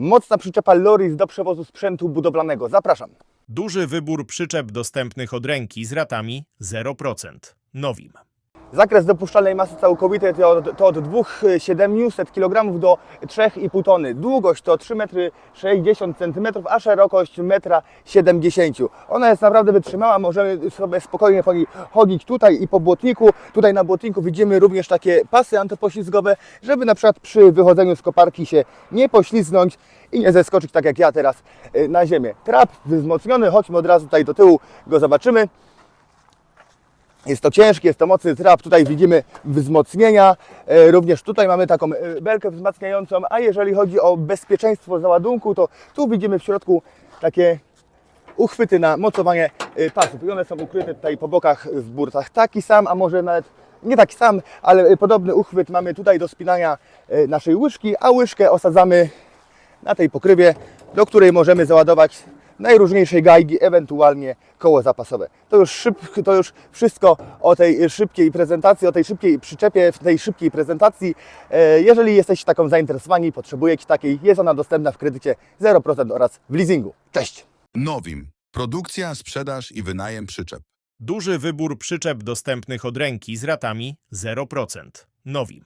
Mocna przyczepa Loris do przewozu sprzętu budowlanego. Zapraszam. Duży wybór przyczep dostępnych od ręki z ratami 0%. Nowim. Zakres dopuszczalnej masy całkowitej to od, to od 2,700 kg do 3,5 tony. Długość to 3,60 cm, a szerokość 1,70 m. Ona jest naprawdę wytrzymała, możemy sobie spokojnie po niej chodzić tutaj i po błotniku. Tutaj na błotniku widzimy również takie pasy antypoślizgowe, żeby na przykład przy wychodzeniu z koparki się nie poślizgnąć i nie zeskoczyć tak jak ja teraz y, na ziemię. Trap wzmocniony, chodźmy od razu tutaj do tyłu, go zobaczymy. Jest to ciężki, jest to mocny trap. Tutaj widzimy wzmocnienia. E, Również tutaj mamy taką e, belkę wzmacniającą. A jeżeli chodzi o bezpieczeństwo załadunku, to tu widzimy w środku takie uchwyty na mocowanie e, pasów. I one są ukryte tutaj po bokach w burtach. Taki sam, a może nawet nie taki sam, ale podobny uchwyt mamy tutaj do spinania naszej łyżki, a łyżkę osadzamy na tej pokrywie, do której możemy załadować najróżniejsze gajgi, ewentualnie koło zapasowe. To już, szyb, to już wszystko o tej szybkiej prezentacji, o tej szybkiej przyczepie, w tej szybkiej prezentacji. E, Jeżeli jesteście taką zainteresowani i potrzebujecie takiej, jest ona dostępna w kredycie 0% oraz w leasingu. Cześć! Nowim. Produkcja, sprzedaż i wynajem przyczep. Duży wybór przyczep dostępnych od ręki z ratami 0%. Nowim.